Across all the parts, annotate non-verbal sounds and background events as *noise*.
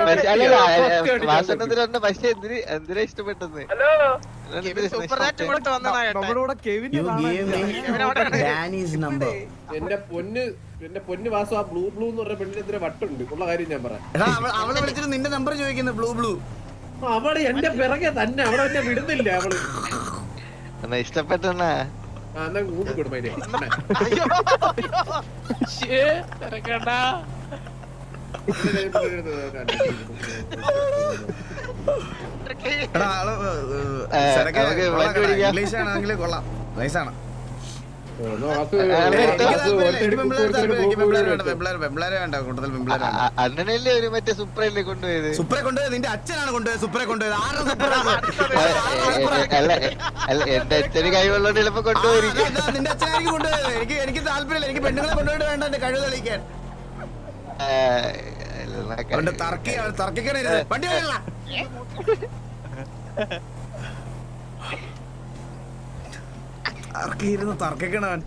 പക്ഷെ അല്ലല്ല വാസണ്ണത്തിലുണ്ട് പക്ഷെ എന്തിന് ഇഷ്ടപ്പെട്ടത് എന്റെ പൊന്ന് എന്റെ പൊന്ന് വാസു ആ ബ്ലൂ ബ്ലൂ എന്ന് പറഞ്ഞ പെണ്ണിന് എന്തിനാ വട്ടുണ്ട് ഉള്ള കാര്യം ഞാൻ പറയാം അവൾ അവളെ വിളിച്ചിട്ട് നിന്റെ നമ്പർ ചോദിക്കുന്നു ബ്ലൂ ബ്ലൂ അവൾ എന്റെ പിറകെ തന്നെ അവിടെ എന്നെ വിടുന്നില്ല അവൾ എന്നാ ഇഷ്ടപ്പെട്ടെന്നാ ആ എന്നാ കൂട്ടി ഇംഗ്ലീഷ് ആണെങ്കിൽ കൊള്ളാം നൈസാണ്. അണ്ണനല്ലേ ഒരു മറ്റേ കൊണ്ടുപോയത്? സുപ്രെ കൊണ്ടുപോയത് നിന്റെ അച്ഛനാണ് കൊണ്ടുപോയത് സുപ്രെ *laughs* കൊണ്ടുപോയത്. അല്ല ഏ, അല്ല എന്റെ അച്ഛന് കൈവെള്ളോണ്ട് ചിലപ്പോ കൊണ്ടുപോയിരിക്കും. നിന്റെ അച്ഛനായിരിക്കും കൊണ്ടുപോയത്. എനിക്ക് എനിക്ക് താല്പര്യമില്ല. എനിക്ക് പെണ്ണുങ്ങളെ കൊണ്ടുപോയിട്ട് വേണ്ട എന്റെ കഴിവ് തെളിയിക്കാൻ അവന്റെ തർക്കി അവൻ തർക്കിക്കണരുത് വണ്ടി വരില്ല തർക്കിയിരുന്ന് തർക്കിക്കണവൻ.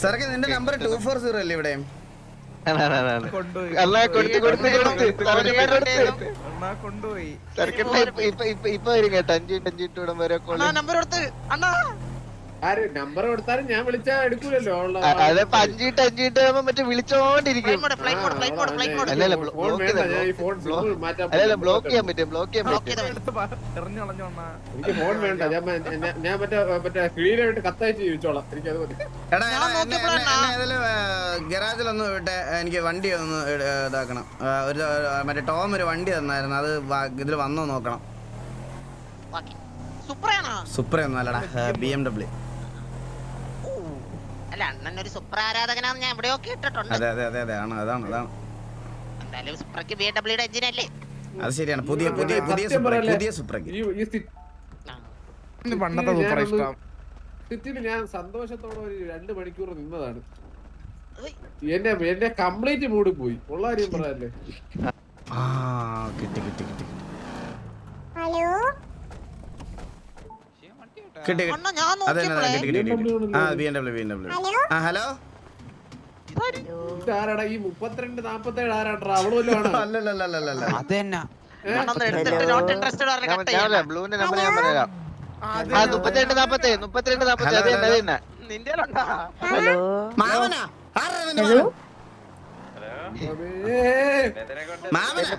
സാറൊക്കെ നിന്റെ നമ്പർ ടു ഫോർ സീറോ അല്ലേ ഇവിടെ? അല്ല കൊടുത്ത് കൊടുത്ത് കൊടുത്ത്. കൊണ്ടുപോയി. ഇപ്പൊ ഇപ്പൊ ഇപ്പൊ ഇപ്പൊ വരും കേട്ടോ. അഞ്ചു മിനിറ്റ് അഞ്ചു മിനിറ്റ് വരെ നമ്പർ കൊടുത്ത്. അണ്ണാ. നമ്പർ കൊടുത്താലും ഞാൻ വിളിച്ചാ എടുക്കൂലല്ലോ മറ്റേ വിളിച്ചോണ്ടിരിക്കും. അല്ലല്ല, ബ്ലോക്ക് ഞാൻ ഈ ഫോൺ ബ്ലോക്ക് സിമ്പിൾ ബ്ലോക്ക് ചെയ്യാൻ പറ്റും ബ്ലോക്ക് ചെയ്യാൻ പറ്റും. എനിക്ക് ഫോൺ വേണ്ട ഞാൻ ഞാൻ- മറ്റേ മറ്റേ സ്ക്രീനായിട്ട് കത്തയച്ച് ജീവിച്ചോളാം. അത് മതി. ഗരാജിലൊന്ന് വിട്ട് എനിക്ക് വണ്ടി ഒന്ന് ഇതാക്കണം. ഒരു മറ്റേ ടോം ഒരു വണ്ടി തന്നായിരുന്നു അത് ഇതിൽ വന്നോ നോക്കണം. സൂപ്പർ അല്ലടാ ബി എം ഡബ്ല്യു അല്ല അണ്ണൻ ഒരു സുപ്ര ആരാധകനാന്ന് ഞാൻ എവിടെയോ കേട്ടിട്ടുണ്ട്. അതെ അതെ അതെ അതെ. ആണ് അതാണ് അതാണ്. എന്തായാലും സുപ്രക്ക് ബി ഡബ്ല്യൂടെ എഞ്ചിൻ അല്ലേ? അത് ശരിയാണ്. പുതിയ പുതിയ പുതിയ സത്യം പുതിയ. ഇന്ന് പണ്ടത്തെ സൂപ്പർ ഇഷ്ടം. സ്ഥിതിയിൽ ഞാൻ സന്തോഷത്തോടെ ഒരു രണ്ട് മണിക്കൂർ നിന്നതാണ്. എന്റെ എന്റെ കംപ്ലീറ്റ് മൂഡ് പോയി. ഉള്ള കാര്യം *laughs* പറയാല്ലേ? ആ കിട്ടി കിട്ടി കിട്ടി കിട്ടി. കിട്ടി കിട്ടി. അണ്ണാ ഞാൻ അതെ കിട്ടി കിട്ടി കിട്ടി ആ B M W B M W ആ ഹലോ? ബ്ലൂവിന്റെ നമ്പർ ഞാൻ പറയാം. ആ മുപ്പത്തിരണ്ട് നാപ്പത്തേ മുപ്പത്തിരണ്ട് നാപ്പത്തി അത് തന്നെ അത് തന്നെ. നിന്റെ ഉണ്ടാ മാമനാ? ഏയ്, മാമനാ?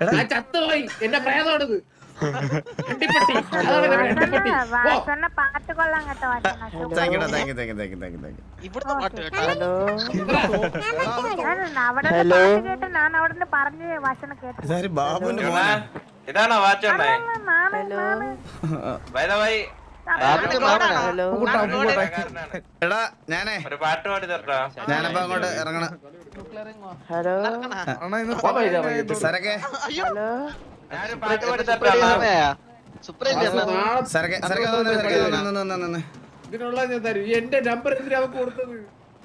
എടാ. ചത്തുപോയി. എന്റെ പ്രേതമാണിത് വാസണ്ണ പാട്ട് കൊള്ളാം കേട്ടോ thank you thank you thank you thank you thank you thank you ഇവിടുത്തെ പാട്ട് കേട്ടോ. ഞാൻ പാട്ട് കേട്ട് ഞാൻ അവിടുന്ന് പറഞ്ഞ് വാസണ്ണ കേട്ടു. ഇതാര് ബാബുവിന്റെ മോനാ? ഇതാണോ മാമൻ മാമൻ ബൈ ദ എടാ ഞാനേ. ഞാനപ്പോ അങ്ങോട്ട് ഇറങ്ങണം. സരക്കെ. സരക്കെ സരക്കെ ഇതിനുള്ള ഈ എന്റെ നമ്പർ എന്തിനാ കൊടുത്തത് സരക്കെ ആ, ആ,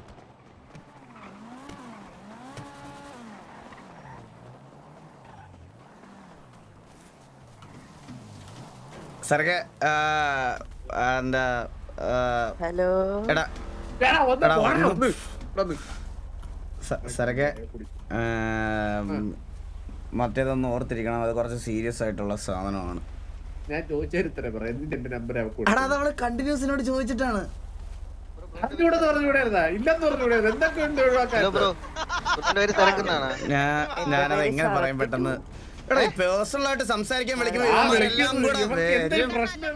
എന്താ ആ, എടാ വേടാ, ഒന്ന് എടാ, പോടാ, ഒന്ന് ഒന്ന്. ഇവിടെ ഒന്ന്. ഹലോ ആ, മറ്റേതൊന്ന് ഓർത്തിരിക്കണം. അത് കുറച്ച് സീരിയസ് ആയിട്ടുള്ള സാധനമാണ്. ഞാൻ എടാ അവൾ കണ്ടിന്യൂസിനോട് ചോദിച്ചിട്ടാണ്. ഞാനത് എങ്ങനെ പറയും പെട്ടെന്ന്? എടാ പേഴ്സണൽ ആയിട്ട് സംസാരിക്കാൻ വിളിക്കുമ്പോ ഇവന്മാരെല്ലാം കൂടെ പ്രശ്നം?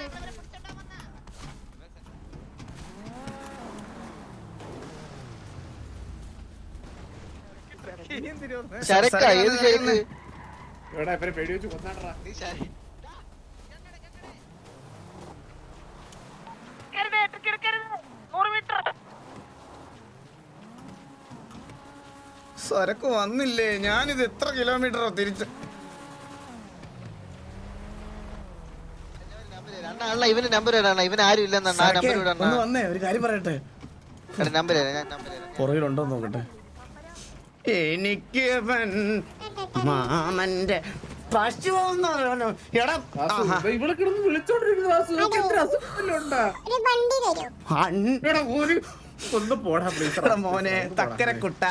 ശരക്ക ഏത് ഇവരെ പേടി വെച്ച് നീ ശര- സരക്ക് വന്നില്ലേ? ഞാനിത് എത്ര കിലോമീറ്ററോ തിരിച്ച് അണ്ണാ ഇവന്റെ ഇവന് നമ്പർ ഇടാണ് ഇവൻ ആരും ഇല്ലെന്നാ ആ നമ്പർ ഇടണ ഒന്ന് വന്നേ ഒരു കാര്യം പറയട്ടെ? നമ്പർ ഞാൻ നമ്പർ പുറകിലുണ്ടോ നോക്കട്ടെ. എനിക്ക് മാമന്റെ പശു ഇവിടെ കിടന്ന് വിളിച്ചോണ്ടിരിക്കുന്നു ഒന്ന് പോടാ പ്ലീസ് മോനെ തക്കരക്കുട്ട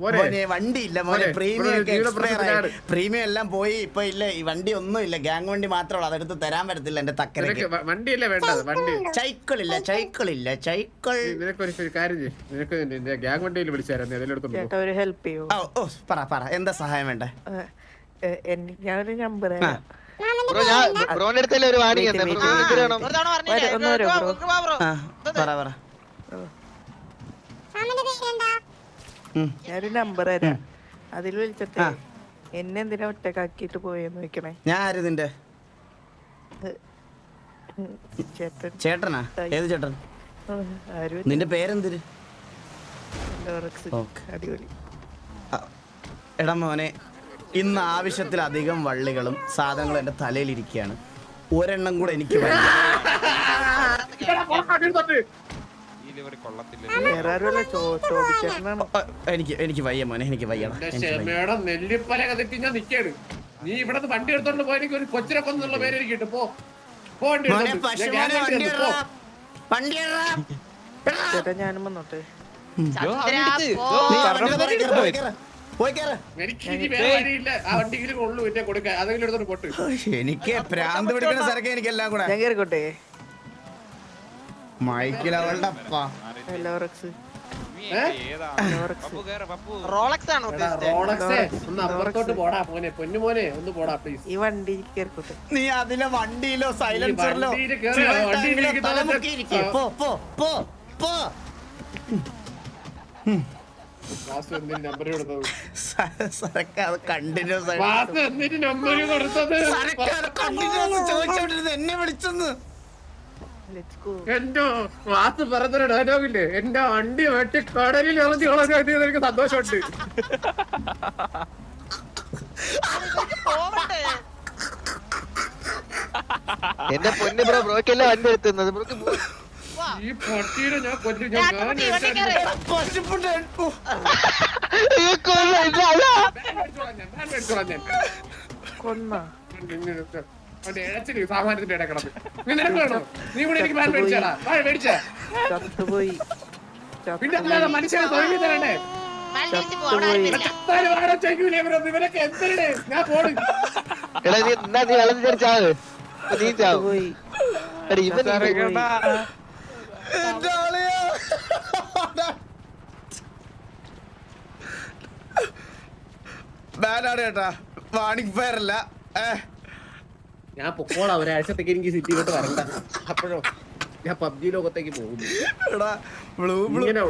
മോനെ. മോനെ വണ്ടി ഇല്ല മോനെ പ്രീമിയം ഒക്കെ ആയി. പ്രീമിയം എല്ലാം പോയി ഇപ്പൊ ഇല്ല ഈ വണ്ടി ഒന്നും ഇല്ല. ഗ്യാങ് വണ്ടി മാത്രമേ ഉള്ളൂ അതെടുത്ത് തരാൻ പറ്റത്തില്ല എന്റെ തക്കരക്ക് വണ്ടിയില്ല വേണ്ടത്? വണ്ടി. ചൈക്കിളില്ല ചൈക്കിൾ. സൈക്കിൾ നിനക്ക് ഒരു ഒരു കാര്യം നിനക്ക് ഗ്യാങ് വണ്ടിയിൽ വിളിച്ചായിരുന്നു. ഒരു ഹെൽപ്പ് ചെയ്യോ? ഓ പറ പറ. എന്താ സഹായം വേണ്ടേ? ഞാനൊരു നമ്പർ ആ. ബ്രോ ഞാൻ ബ്രോന്റെ അടുത്തല്ലേ ഒരു വാണി ഒന്ന് പറ പറ. ഞാനൊരു നമ്പർ തരാം. അതിൽ വിളിച്ചിട്ട് ആ. എന്നെ എന്തിനാ ഒറ്റക്കാക്കിട്ട് പോയെന്ന് വെക്കണേ ഞാൻ ആര് നിന്റെ ചേട്ടനാ? ഏത് ചേട്ടൻ? നിന്റെ പേരെന്തിര്? എടാ മോനെ ഇന്ന് ആവശ്യത്തിലധികം വള്ളികളും സാധനങ്ങളും എന്റെ തലയിലിരിക്കുകയാണ് ഒരെണ്ണം കൂടെ എനിക്ക് വേണം. എനിക്ക് എനിക്ക് വയ്യ മോനെ എനിക്ക് വയ്യടാ എനിക്ക് വയ്യ. ക്ഷമയുടെ നെല്ലിപ്പല കതിട്ട് ഞാൻ നിക്കാണ് നീ ഇവിടുന്ന് വണ്ടി എടുത്തോണ്ട് പോയെനിക്ക് ഒരു കൊച്ചിനെ കൊന്നുള്ള പേര് എനിക്ക് കിട്ടും പോ. പോ വണ്ടി മോനെ എടുത്തോണ്ട്. പശു ഞാൻ മോനെ gang വണ്ടി എടുത്തോണ്ട് പോ. ഇടറാ. വണ്ടി ഇടറാ. ചേട്ടാ ഞാനും വന്നോട്ടെ. ചന്ദ്രാ, പോ. നീ ആ വണ്ടിയുടെ പുറകെ കേറ്, പോയി. കേറ്. പോയി കേറ്. എനിക്ക് പ്രാന്ത് പിടിക്കുന്ന സ്ഥലക്ക് എനിക്ക് എല്ലാം കൂടെ. ഞാൻ കേറിക്കോട്ടെ. മൈക്കിൽ അവളുടെ അപ്പ. ലോറക്സ് ലോറക്സ് റോളക്സ് ആണ് എടാ, ഒന്ന് അപ്പുറത്തോട്ട് പോടാ മോനെ പൊന്നു മോനെ. ഒന്ന് പോടാ പ്ലീസ് ഈ വണ്ടി കേറിക്കോട്ടെ. നീ അതിലെ വണ്ടിയിലോ സൈലൻസറിലോ കണ്ടിന്യൂസ് എന്നെ വിളിച്ചെന്ന്. എന്റെ വാസ് പറഞ്ഞൊരു ഡയലോഗില്ലേ എന്റെ വണ്ടി വെട്ടി കടലിൽ ഇറങ്ങി കളഞ്ഞത് എനിക്ക് സന്തോഷമുണ്ട്. എന്റെ പൊന്ന് ബ്രോ ബ്രോക്കല്ലേ വണ്ടി എടുത്തുന്നത്? ബ്രോക്ക് ഈ പട്ടിയുടെ ഞാൻ കൊല്ലു ഞാൻ അല്ല. കൊന്ന. സാമാനത്തിന്റെ ഇടയിൽ കിടന്ന് നീ നിനക്ക് വേണോ? നീ കൂടെ എനിക്ക് മേടിച്ചാടാ. മേടിച്ചാ. ചത്തുപോയി. പിന്നെ അല്ലാതെ മനുഷ്യനെ തരണേ. ബാനാണ് കേട്ടാ. വാണിംഗ് ഫയർ അല്ല ഏ? ഞാൻ പൊക്കോളാം ഒരാഴ്ചത്തേക്ക് എനിക്ക് സിറ്റിയിലോട്ട് വരണ്ട. അപ്പോഴോ ഞാൻ പബ്ജി ലോകത്തേക്ക് പോകുന്നു. എന്നെ ഇങ്ങനെ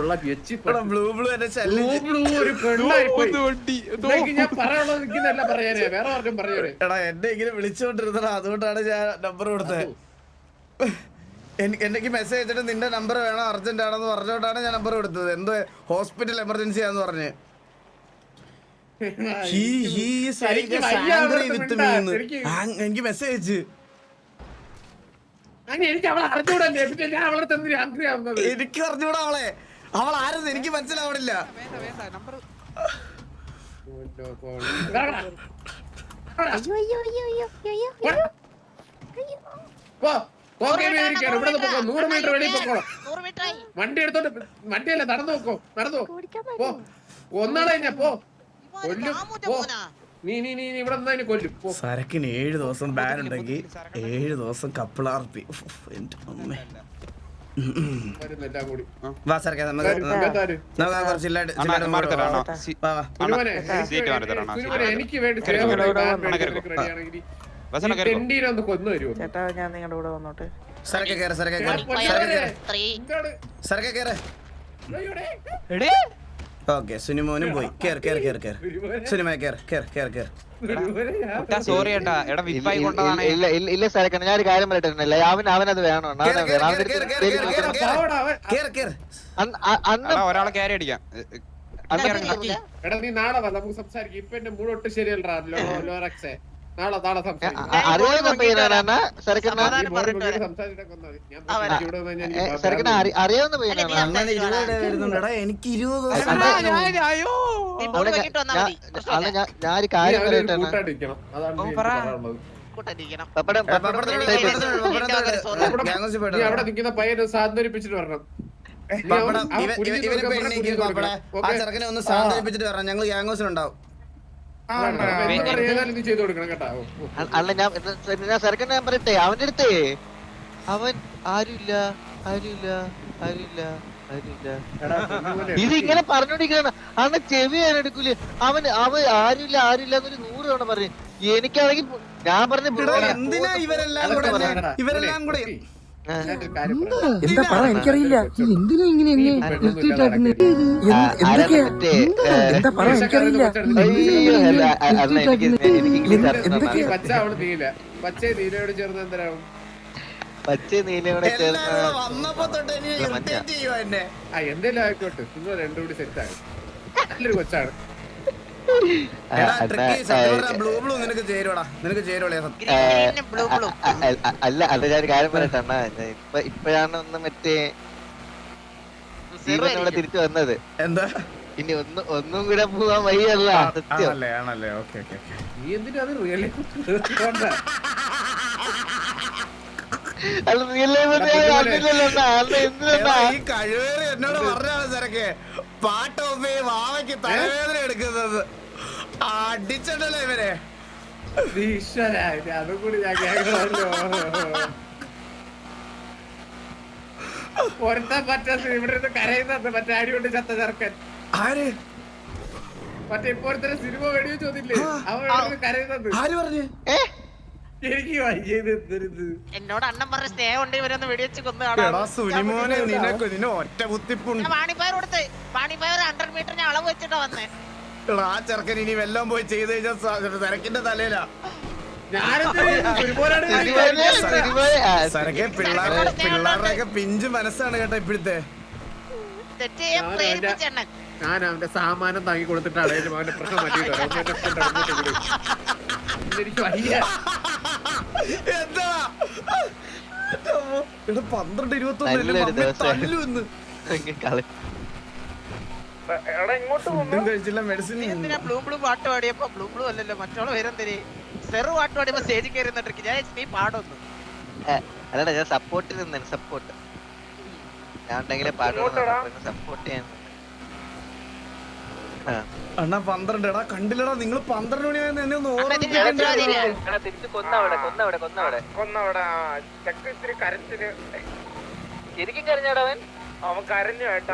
അതുകൊണ്ടാണ് ഞാൻ നമ്പർ കൊടുത്തത് എനിക്ക് മെസ്സേജ് അയച്ചിട്ട് നിന്റെ നമ്പർ വേണം അർജന്റ് ആണെന്ന് പറഞ്ഞോണ്ടാണ് ഞാൻ നമ്പർ കൊടുത്തത്. എന്തോ ഹോസ്പിറ്റൽ എമർജൻസി ആന്ന് പറഞ്ഞ്. *laughs* എനിക്ക് മെസ്സേജ് എനിക്ക് അവളെ ഞാൻ അവളെ തന്നെ ആഗ്രഹം ആവുന്നത്. എനിക്ക് അറിഞ്ഞൂടാ അവളെ. അവൾ ആരെന്ന് എനിക്ക് മനസ്സിലാവണില്ല. നൂറ് മീറ്റർ വെളിയിൽ പൊക്കോളാം. വണ്ടി എടുത്തോണ്ട് വണ്ടിയല്ല നടന്നു നോക്കോ നടന്നു ഒന്നാളെ ഞാൻ പോ. സരക്കിന് ഏഴ് ദിവസം ബാൻ ഉണ്ടെങ്കിൽ ഏഴ് ദിവസം കപ്പിളാർപ്പി ഉഫ്, എന്റെ അമ്മേ. വാ എനിക്ക് വേണ്ടി- ചേട്ടാ ഞാൻ നിങ്ങളുടെ കൂടെ വന്നോട്ടെ. സരക്കെ സരക്കെ സരക്കെ സരക്കെ അയ്യോടെ. ഓക്കെ സുനിമോനും പോയി. കേർ കേർ കേർ കേർ സുനിമ കേർ കേർ കേർ ഞാൻ സോറി ഏട്ടാ. എടാ വിപ്പായി ഇല്ല, കൊണ്ടതാണ് ഇല്ല ഇല്ല സാരക്കണ ഞാൻ ഒരു കാര്യം പറയട്ടെ അവൻ. അവൻ. അത് വേണോ. ഒരാളെ കയറി അടിക്കാം. എടാ നീ നാളെ വാ നമുക്ക് സംസാരിക്കാം. ഇപ്പൊ എന്റെ മൂടൊട്ട് ശരിയല്ലടാ ലോറക്സേ. അറിയാവുന്ന കഴിഞ്ഞാൽ എനിക്ക് ഇരുപത് ഞാൻ ഒരു കാര്യം പറയട്ടെ അവിടെ- നിൽക്കുന്ന പയ്യനെ സാന്ത്വനിപ്പിച്ചിട്ട് വരണം. നീ അവൻ- പപ്പടം അവൻ ഇവ- ഇവ- കുനിഞ്ഞ് ഇവനിപ്പോ നിൽക്കുമ്പോൾ എണ്ണീക്കും കുനിഞ്ഞ് പപ്പട. നിൽക്കണം. ആ ചെറുക്കനെ ഒന്ന് സാന്ത്വനിപ്പിച്ചിട്ട് വരണം. ഞങ്ങൾ ഗ്യാങ്സിലുണ്ടാവും അല്ല ഞാൻ ഞാൻ സെക്കൻഡ് ഞാൻ പറയട്ടെ? അവന്റെ അടുത്തേ? അവൻ ആരുമില്ല. ആരുമില്ല. ആരുമില്ല. ഇത് ഇങ്ങനെ പറഞ്ഞോണ്ടിരിക്കണ അന്ന് ചെവി ഞാൻ എടുക്കൂല? അവൻ അവൻ ആരുമില്ല ആരുമില്ല എന്നൊരു നൂറ് തവണ പറഞ്ഞു. എനിക്കാണെങ്കിൽ ഞാൻ പറഞ്ഞു ഇവരെല്ലാം കൂടെ. ഇവരെല്ലാം കൂടെ എന്താ പറ? എനിക്കറിയില്ല. എന്തിനാ ഇങ്ങനെ എന്താ പറ? എനിക്കറിയില്ല. പച്ച നീലയോട് ചേർന്ന് ആയിക്കോട്ടെ. നിങ്ങൾ രണ്ടും കൂടി സെറ്റ് ആകും നല്ലൊരു കൊച്ചാണ്. അല്ല അത് ഞാൻ കാര്യം പറയട്ടെ അണ്ണാ. ഇപ്പൊ ഇപ്പഴാണ് ഒന്ന് മറ്റേ ജീവൻ ഇവിടെ തിരിച്ചു വന്നത്. എന്താ? ഇനി ഒന്ന് ഒന്നും കൂടെ പോവാൻ വയ്യല്ല സത്യം. ആണല്ലേ ആണല്ലേ. ഓക്കെ ഓക്കെ എന്തിനാ അത് റിയലി അല്ല റിയൽ ലൈഫ് എന്നോട് പറഞ്ഞാണ് സരക്കെ പാട്ട് വാവയ്ക്ക് തലവേദന എടുക്കുന്നത്. അടിച്ചിട്ടല്ലേ ഇവരെ? അതും കൂടി ഞാൻ കേൾക്കണമല്ലോ പൊരുത്താൻ പറ്റാത്ത ഇവിടെ നിന്ന് കരയുന്നത് മറ്റേ അടി കൊണ്ട് ചത്ത ചെറുക്കൻ. ആര്? മറ്റേ ഇപ്പോഴത്തെ സിനിമ വെടിയോ ചോദില്ലേ അവൻ കരയുന്നത് ആര് പറഞ്ഞു? എന്നോട് അണ്ണൻ പറഞ്ഞ സ്നേഹം ഉണ്ട് ഇവരൊന്ന് വെടിവെച്ച് കൊന്നു എടാ സുനിമോനെ നിനക്ക് നിന്നെ ഒറ്റ കുത്തിപ്പുണ്ട് ഞാൻ വാണിപ്പയർ കൊടുത്ത് വാണിപ്പയർ ഹൺഡ്രഡ് മീറ്റർ ഞാൻ അളവ് വെച്ചിട്ടാ വന്നേ. എടാ, ആ ചെറുക്കൻ ഇനി വെല്ലം പോയി ചെയ്ത് കഴിഞ്ഞാൽ തിരക്കിന്റെ തലയിലാ. ഞാനെന്ത് ചെയ്യും? *laughs* ഒരുപോലാണ് ഞാൻ സിനിമയിലെ- വിചാരിക്കുന്നത്. സിനിമയിലെ- ആ, പിള്ളേരെ പിള്ളേരുടെ ഒക്കെ പിഞ്ച് മനസ്സാണ് കേട്ടോ ഇപ്പോഴത്തെ. ഞാൻ അവന്റെ സാമാനം താങ്ങി കൊടുത്തിട്ടാണ് അവന്റെ പ്രശ്നം മാറ്റി എനിക്ക്. *laughs* വയ്യ. എന്താ? എടാ പന്ത്രണ്ട് ഇരുപത്തി ഫുഡും കഴിച്ചില്ല മെഡിസിൻ എന്തിനാ ബ്ലൂ ബ്ലൂ പാട്ട് പാടിയപ്പോ? ബ്ലൂ ബ്ലൂ അല്ലല്ലോ മറ്റോൾ പേരെന്തിന് സെറു പാട്ട് പാടിയപ്പോ സ്റ്റേജിൽ കയറി ഞാൻ നീ പാടൊന്നു അല്ലടാ ഞാൻ സപ്പോർട്ടിൽ നിന്നാണ് സപ്പോർട്ട് ഞാൻ ഉണ്ടെങ്കിലേ പാടുള്ളൂ സപ്പോർട്ട് ചെയ്യാൻ ആ. അണ്ണാ പന്ത്രണ്ട് എടാ കണ്ടില്ലടാ നിങ്ങൾ പന്ത്രണ്ട് മണി വരുന്ന എന്നെ ഒന്ന് ശരിക്കും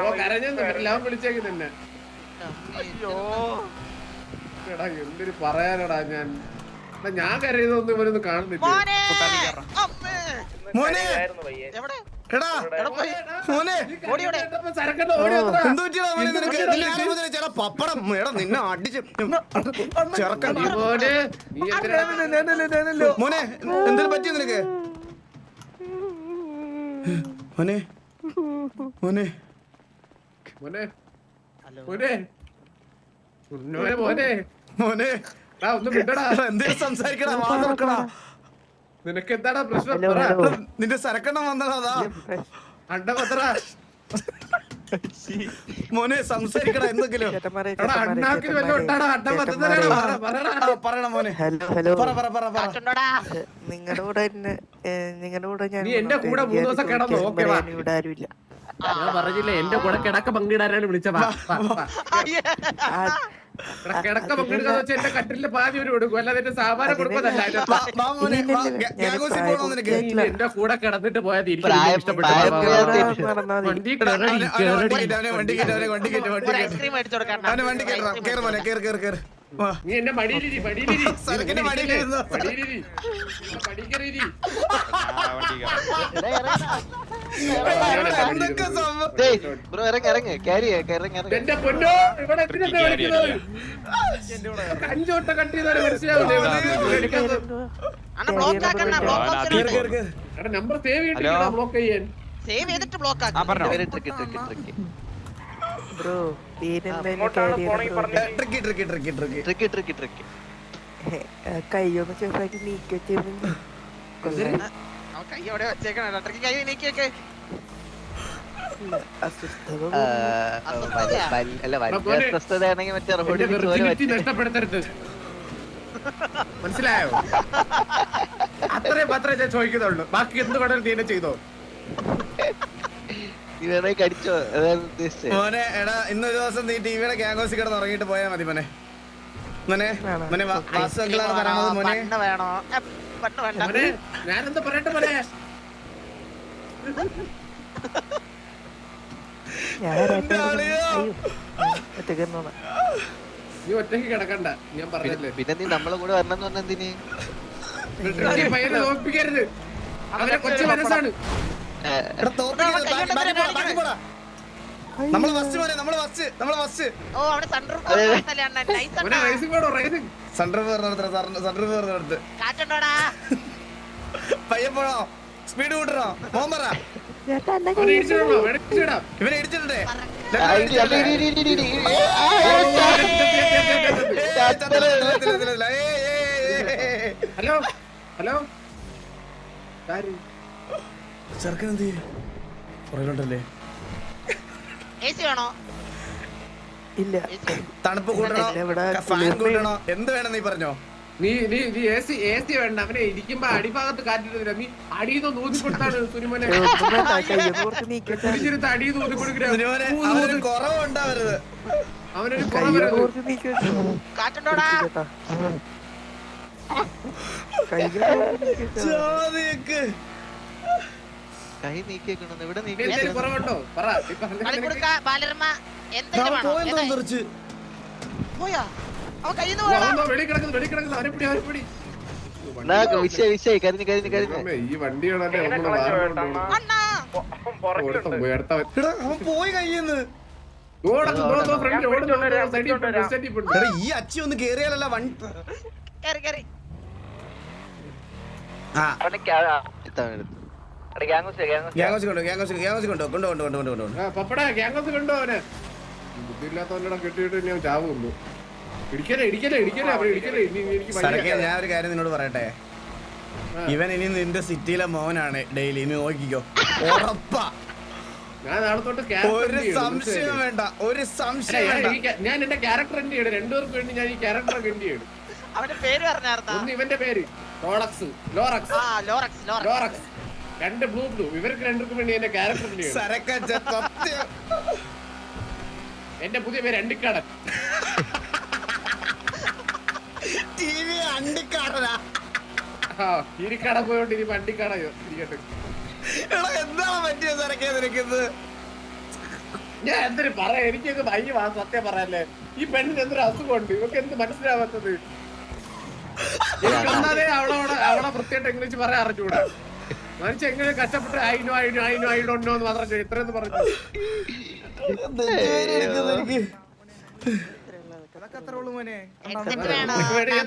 അവൻ? കരഞ്ഞു കേട്ടോ. അവൻ വിളിച്ചേക്ക് തന്നെ അയ്യോ. എടാ എന്തൊരു പറയാനടാ ഞാൻ. ഞാൻ കരയുന്നൊന്നും ഇവരൊന്നും കാണുന്നില്ല? മോനെ അമ്മേ. മോനെ. എവിടെ? എടാ മോനെ. മോനെ നിനക്ക്? ആരാ മുതലേ ചേട്ടാ? പപ്പടം. എടാ നിന്നെ അടിച്ച് ചെറുക്കൻ മോനെ എന്തിനാ പറ്റിയ നിനക്ക്? മോനെ മോനെ. മോനെ. മോനെ. മോനെ. മോനെ. സംസാരിക്കടാ വാ നിനക്ക് എന്താടാ പ്രശ്നം നിന്റെ സരക്കെണ്ണം വന്നതാ അതാ. അണ്ട പത്ര. മോനെ സംസാരിക്കടാ എന്തെങ്കിലും. നിങ്ങളുടെ കൂടെ നിങ്ങളുടെ കൂടെ ഞാൻ നീ എന്റെ കൂടെ മൂന്ന് ദിവസം കിടന്നോ? ഓക്കേ, ഇവിടെ ആരുമില്ല ഞാൻ പറഞ്ഞില്ലേ എന്റെ കൂടെ കിടക്ക പങ്കിടാനാണ് വിളിച്ച കട്ടിലിന്റെ പാതി ഒരു കൊടുക്കും അല്ലാതെ എന്റെ സാമാനം നീ എന്റെ കൂടെ കിടന്നിട്ട് നടന്നാ മതി. വണ്ടി അവനെ വണ്ടി അവനെ വണ്ടി അവനെ വണ്ടി കയറ്റ്, നീ എന്റെ മടിയിലിരി മടിയിലിരി. *laughs* സർക്കിന്റെ മടിയിലിരുന്നു മടിയിലിരി. പടിക്കറിയിരി ബ്രോ ഇറങ്ങി ഇറങ്ങി. ക്യാരി ഇറങ്ങി ഇറങ്ങി. എന്റെ പൊന്നോ ഇവിടെ എന്തിനാ വിളിക്കുന്നത്? അഞ്ചോട്ടം കട്ട് ചെയ്താലും മനസ്സിലാവില്ലേ നമ്പർ സേവ് ചെയ്തിട്ട് ബ്ലോക്ക് ചെയ്യാൻ. സേവ് ചെയ്തിട്ട് ബ്ലോക്ക് ആ ട്രിക്ക് ട്രിക്ക് ട്രിക്ക് ബ്രോ നീക്കി വെച്ചിരുന്നെങ്കിൽ മനസ്സിലായോ? അത്രയും മാത്രമേ ഞാൻ ചോദിക്കുന്നുള്ളൂ ബാക്കി എന്ത് വേണമെങ്കിലും നീ ചെയ്തോ. വേണമെങ്കിൽ കടിച്ചോ അതാണ് ഉദ്ദേശിച്ചത് മോനെ എടാ ഇന്നൊരു ദിവസം നീ ടിവിയുടെ ഗ്യാങ്കോസി കിടന്ന് ഉറങ്ങിയിട്ട് പോയാ മതി മോനെ. മോനെ മോനെ വാസു അങ്കിളാണ് പറയണത് മോനെ? മോനെ ഞാനെന്താ പറയട്ടെ മോനെ? നീ ഒറ്റയ്ക്ക് കിടക്കണ്ട. ഞാൻ പറഞ്ഞല്ലേ? പിന്നെ നീ നമ്മളെ കൂടെ വരണം എന്ന് പറഞ്ഞ എന്തിന് ഈ പയ്യനെ തോൽപ്പിക്കരുത്. അവരെ കൊച്ചു മനസ്സാണ്. നമ്മൾ ഫസ്റ്റ് മോനെ നമ്മൾ ഫസ്റ്റ് നമ്മൾ ഫസ്റ്റ് ഓ അവിടെ സൺറൂഫ്. നൈസ് മോനെ റേസിംഗ് വേണോ റേസിംഗ് സൺറൂഫ് സൺറൂഫ് പറഞ്ഞെടുത്ത് കാറ്റുണ്ടോടാ പയ്യെ പോണോ സ്പീഡ് കൂട്ടണോ മോൻ പറ ഇവനെ ഇടിച്ചിട്ടുണ്ടേ ഹലോ ഹലോ ആര് ചെറുക്കൻ എന്ത് വേണോ? ഇല്ല. തണുപ്പ് ഇവിടെ ഫാൻ കുളിർമ- എന്ത് വേണം നീ പറഞ്ഞോ? നീ നീ നീ എ സി എ സി വേണ്ട. അവനെ ഇരിക്കുമ്പോ അടിഭാഗത്ത് കാറ്റിട്ടില്ല നീ അടിയിൽ നിന്ന് ഊതി കൊടുത്താണ് സുനിമോനെ. മതി. അടിയിൽ നിന്ന് ഊതി കൊടുക്കണ അവനൊരു കുറവുണ്ടാവരുത്. അവനൊരു കുറവ് കുറച്ച് നീക്കി വെച്ചാൽ കാറ്റുണ്ടോടാ ചേട്ടാ കൈയൊന്ന് കുറച്ച് നീക്കി വെച്ചാൽ മതി. ചോദിക്ക് കൈ നീക്കിയേക്കണെന്ന്. ഇവിടെ നീക്കി. പോയാ? അവൻ കയ്യെന്ന്. ഈ അച്ചി ഒന്ന് കേറിയാലല്ല വൺ കേറി കേറി. ആ. ഗ്യാങ്ങോസ് കൊണ്ടോ ഗ്യാങ്ങോസ് ഗ്യാങ്ങോസ് കൊണ്ടോ. കൊണ്ടോ കൊണ്ടോ കൊണ്ടോ കൊണ്ടോ കൊണ്ടോ. ആ, പപ്പടാ ഗ്യാങ്ങസ് കണ്ടോ അവനെ. കെട്ടിയിട്ട് ഞാൻ ചാവുള്ളൂ ഇടിക്കലേ ഇടിക്കലേ ഇടിക്കലേ അവരെ ഇടിക്കലേ ഇനി ഇനി എനിക്ക് സരക്കെ ഞാൻ ഒരു കാര്യം നിന്നോട് പറയട്ടെ? ഇവൻ ഇനി നിന്റെ സിറ്റിയിലെ മോനാണ് ഡെയിലി. ഇനി നോക്കിക്കോ. ഉറപ്പാ. ഞാൻ നാളെ തൊട്ട് character ഒരു സംശയം വേണ്ട ഒരു സംശയം ഞാൻ എന്റെ ക്യാരക്ടർ എന്റെ ചെയ്യണം? രണ്ടുപേർക്ക് വേണ്ടി ഞാൻ ഈ ക്യാരക്ടർ എന്റെ ചെയ്യണം? അവന്റെ പേര് പറഞ്ഞാർന്നാ ഇവന്റെ പേര്. ലോറക്സ്. ലോറക്സ്. ആ ലോറക്സ് ലോറക്സ്. ലോറക്സ്. രണ്ട് ബ്ലൂ ബ്ലൂ ഇവർക്ക് രണ്ടുപേർക്കും വേണ്ടി എന്റെ ക്യാരക്ടർ എന്റെ പുതിയ പേര് അണ്ടിക്കാടൻ. അണ്ടിക്കാടനാ. ആ ഇരിക്കട പോയോണ്ട് ഇനി വണ്ടിക്കാട ഇരിക്കട്ടെ. എടാ എന്താണ് പറ്റിയത് സരക്കേ നിനക്കിത്? ഞാൻ എന്തിനു പറയാ എനിക്കൊക്കെ ഭയ സത്യം പറയാല്ലേ? ഈ പെണ്ണിന് എന്തൊരു അസുഖമുണ്ട്? ഇവർക്ക് എന്ത് മനസ്സിലാവാത്തത്? എനിക്ക് ഒന്നാമതേ അവളോട് അവളെ വൃത്തിയായിട്ട് ഇംഗ്ലീഷ് പറയാൻ അറിഞ്ഞൂടാ മനുഷ്യ എങ്ങനെ കഷ്ടപ്പെട്ട് അയിനോ അയിനോ അയിനോ അയിനോ എന്ന് മാത്രം ചോദിച്ചു ഇത്രയൊന്നും പറഞ്ഞു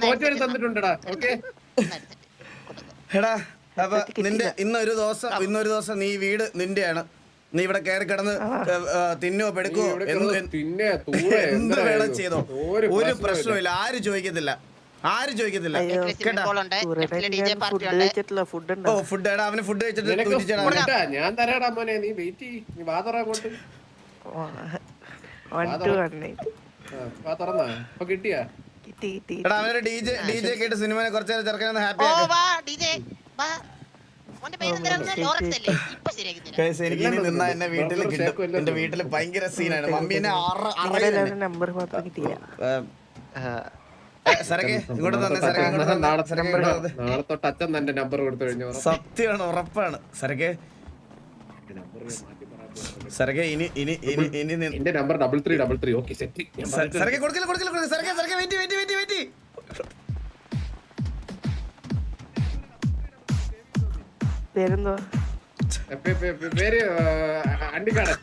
തോറ്റുവരെ തന്നിട്ടുണ്ടടാ ഓക്കെ? എടാ അപ്പൊ നിന്റെ ഇന്നൊരു ദിവസം ഇന്നൊരു ദിവസം നീ വീട് നിന്റെയാണ്. നീ ഇവിടെ കയറി കിടന്ന് തിന്നോ പെടുക്കോ എന്ത് വേണം ചെയ്തോ? ഒരു. പ്രശ്നമില്ല ആരും ചോദിക്കത്തില്ല. ആരും ചോദിക്കത്തില്ല? ഓ ഫുഡ് എടാ അവന് ഫുഡ് കഴിച്ചിട്ട് ഞാൻ തരാടാ മോനെ നീ വെയിറ്റ് നീ വാ തുറ അങ്ങോട്ട്. വാ തുറന്നാ. കിട്ടിയാ? കിട്ടി കിട്ടി എടാ അവനൊരു ഡി ജെ ഡി ജെ കേട്ട് സിനിമനെ കുറച്ചു നേരം ചെറുക്കനെ ഹാപ്പി എനിക്ക് ഇനി നിന്നാ എന്നെ വീട്ടിൽ കിട്ടും. എന്റെ വീട്ടിൽ ഭയങ്കര സീനാണ് മമ്മി എന്നെ നമ്പർ മാത്രം കിട്ടിയില്ല സരക്കെ ഇങ്ങോട്ട് തന്നെ സരക്കെ ഇങ്ങോട്ട് തന്നെ നാളെ തൊട്ട് അച്ഛൻ തന്റെ നമ്പർ കൊടുത്തു കഴിഞ്ഞു. സത്യമാണ് ഉറപ്പാണ്. സരക്കെ സരക്കെ ഇനി ഇനി ഇനി ഇനി എന്റെ number double three double three okay set സരക്കെ കൊടുക്കില്ല കൊടുക്കില്ല കൊടുക്കില്ല. സരക്കെ സരക്കെ വെയിറ്റ് വെയിറ്റ് വെയിറ്റ് വെയിറ്റ്. പേരെന്തോ പേര് അണ്ടിക്കാടൻ.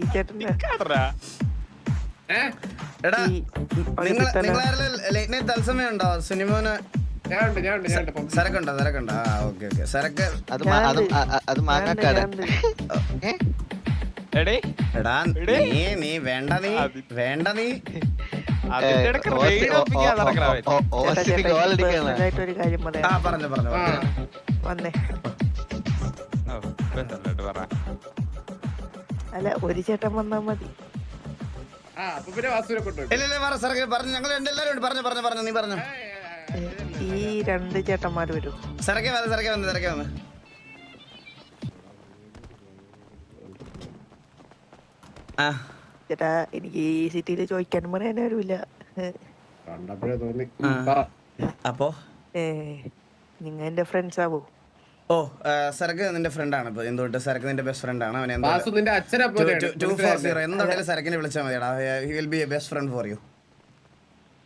ഈ ചേട്ടൻ ഏഹ് എടാ നിങ്ങൾ പകുതി നിങ്ങൾ ആരെങ്കിലും ലേറ്റ് നൈറ്റ് തത്സമയം ഉണ്ടോ സിനിമന് ഉണ്ട് ഞാൻ ഉണ്ട് ഞാൻ ഉണ്ട് പമ്പ് സരക്കുണ്ടോ? സരക്കുണ്ടോ? ആ ഓക്കെ ഓക്കെ. സരക്ക് അത് മാങ്ങാക്കാട്. എടേ. എടാ നീ നീ വേണ്ട വേണ്ട പറഞ്ഞു പറഞ്ഞു വന്നേ. അല്ല ഒരു ചേട്ടൻ വന്നാ മതി. പറഞ്ഞു. ഞങ്ങൾ പറഞ്ഞു പറഞ്ഞു പറഞ്ഞു നീ പറഞ്ഞു. ഈ രണ്ട് ചേട്ടന്മാര് വരും. സിറക്കെ വന്ന് സിറക്കെ വന്ന് സിറക്കെ വന്ന്. ചേട്ടാ എനിക്ക് ഈ സിറ്റിയിൽ ചോദിക്കാൻ പറയാനും ആരുമില്ല കണ്ടപ്പോഴേ തോന്നി. ആ. പറ. അപ്പോ? നിങ്ങ എന്റെ ഫ്രണ്ട്സ് ആവോ? ഓ സരക്ക് നിന്റെ ഫ്രണ്ടാണ് ഇപ്പൊ. എന്തുകൊണ്ട്? സരക്ക് നിന്റെ ബെസ്റ്റ് ഫ്രണ്ട് ആണ്. അവൻ എന്തോ വാസു നിന്റെ അച്ഛനെ ടു ഫോർ സീറോ പോലെ എന്തുണ്ടെങ്കിലും സരക്കിനെ വിളിച്ചാൽ മതിയാടാ? He will be a best friend for you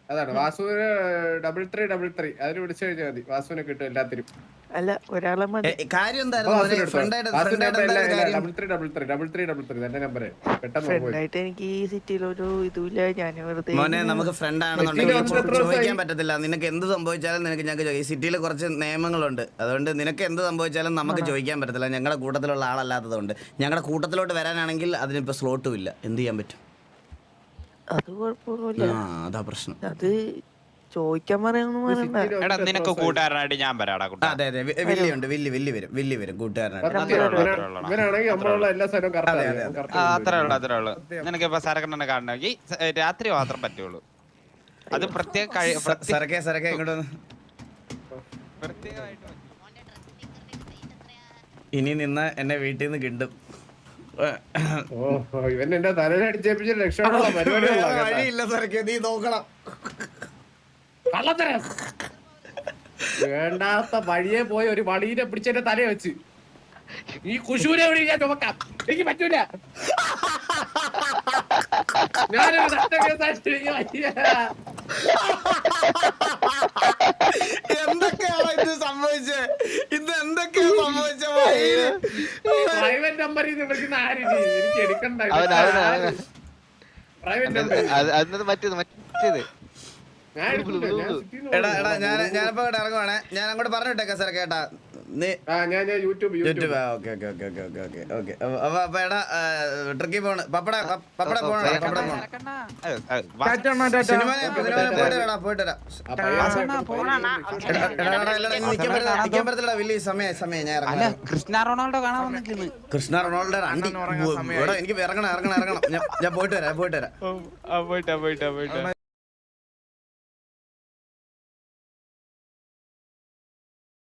അതാണ്. Vasu double three double three അതിന് വിളിച്ചു കഴിഞ്ഞാൽ മതി. വാസുവിനെ കിട്ടും എല്ലാത്തിനും. അല്ല ഒരാളെ മതി. കാര്യം ഫ്രണ്ടായിട്ട് എനിക്ക് ഈ സിറ്റിയിൽ ഒരു ഇതുമില്ല ഞാൻ വെറുതെ മോനെ നമുക്ക് ഫ്രണ്ട് ആണെന്നുണ്ടെങ്കിൽ? ചോദിക്കാൻ പറ്റത്തില്ല. നിനക്ക് എന്ത് സംഭവിച്ചാലും നിനക്ക് ഞങ്ങൾക്ക് ഈ സിറ്റിയിൽ കുറച്ച് നിയമങ്ങളുണ്ട്. അതുകൊണ്ട് നിനക്ക് എന്ത് സംഭവിച്ചാലും നമുക്ക് ചോദിക്കാൻ പറ്റത്തില്ല. ഞങ്ങളുടെ കൂട്ടത്തിലുള്ള ആളല്ലാത്തതുകൊണ്ട്. ഞങ്ങളുടെ കൂട്ടത്തിലോട്ട് വരാനാണെങ്കിൽ അതിനിപ്പോ സ്ലോട്ടും ഇല്ല. എന്ത് ചെയ്യാൻ പറ്റും? അത് കുഴപ്പമൊന്നുമില്ല. ആ അതാ പ്രശ്നം. അത് ചോദിക്കാൻ പറയാന്ന് പറയണ്ട. എടാ നിനക്ക് കൂട്ടുകാരനായിട്ട് ഞാൻ വരാടാ ആ, കൂട്ടാ അതെ അതെ. വി- വില്ലി ഉണ്ട്. വില്ലി വില്ലി വരും. വില്ലി വരും കൂട്ടുകാരനായിട്ട്. ഇവനാണെങ്കിൽ നമ്മളുള്ള എല്ലാ സ്ഥലവും അതെ, അതെ, കറക്റ്റ് ആ അത്രേ ഉള്ളു അത്രേ ഉള്ളു. നിനക്ക് ഇപ്പൊ സരക്കണ്ണനെ കാണണമെങ്കിൽ സ- ഏ, രാത്രി മാത്രം പറ്റുള്ളൂ. അത് പ്രത്യേക കഴി- സ- പ്രത്യേക- സരക്കെ സരക്കെ ഇങ്ങോട്ട് വന്ന്. പ്രത്യേകമായിട്ട് പറ്റും. ഇനി നിന്ന് എന്നെ വീട്ടിൽ നിന്ന് കിട്ടും. ഓ ഇവൻ എന്റെ തലയിൽ അടിച്ചേപ്പിച്ച രക്ഷ പരിപാടികളാ കേട്ടോ. വഴിയില്ല സരക്കെ നീ നോക്കണം. കള്ളത്തരം വേണ്ടാത്ത വഴിയെ പോയി ഒരു വളീനെ പിടിച്ചെന്റെ തല വെച്ച്. ഈ കുശൂരെ എവിടെ ഞാൻ ചുമക്കാം. എനിക്ക് പറ്റൂല. ഞാനൊരു നഷ്ടക്കേസായിട്ട് എനിക്ക് വയ്യ. എന്തൊക്കെയാണ് ഇത് സംഭവിച്ചത് ഇത് എന്തൊക്കെയാ സംഭവിച്ച പ്രൈവറ്റ് നമ്പറിൽ നിന്ന് വിളിക്കുന്ന ആരും എനിക്ക് എടുക്കണ്ട. അവൻ അവൻ അവൻ പ്രൈവറ്റ് നമ്പർ അന്നത് മറ്റേത് മറ്റേത്. എടാ എടാ ഞാൻ പോകുന്നു. ഞാനിപ്പോ ഇവിടെ ഇറങ്ങുവാണേ. ഞാൻ അങ്ങോട്ട് പറഞ്ഞിട്ടേക്കാം സാർ കേട്ടാ. നീ ആ ഞാൻ ഞാൻ YouTube YouTube YouTube okay okay okay okay okay okay okay. അപ്പൊ അപ്പൊ എടാ ട്രിക്കി പോണ്. പപ്പട പപ്പട പോണ? പപ്പട പോണ? സിനിമ പോയിട്ട് പോയിട്ട് നിക്കാൻ പറ്റത്തില്ല വലിയ സമയം സമയം ഞാൻ ഇറങ്ങാം. കൃഷ്ണ റൊണാൾഡോ കാണാൻ കൃഷ്ണ റൊണാൾഡോ അണ്ടി എനിക്ക് ഇറങ്ങണം ഇറങ്ങണം ഇറങ്ങണം. ഞാൻ ഞാൻ പോയിട്ട് വരാം പോയിട്ട് വരാം. പോയിട്ടാ പോയിട്ടാ പോയിട്ടാ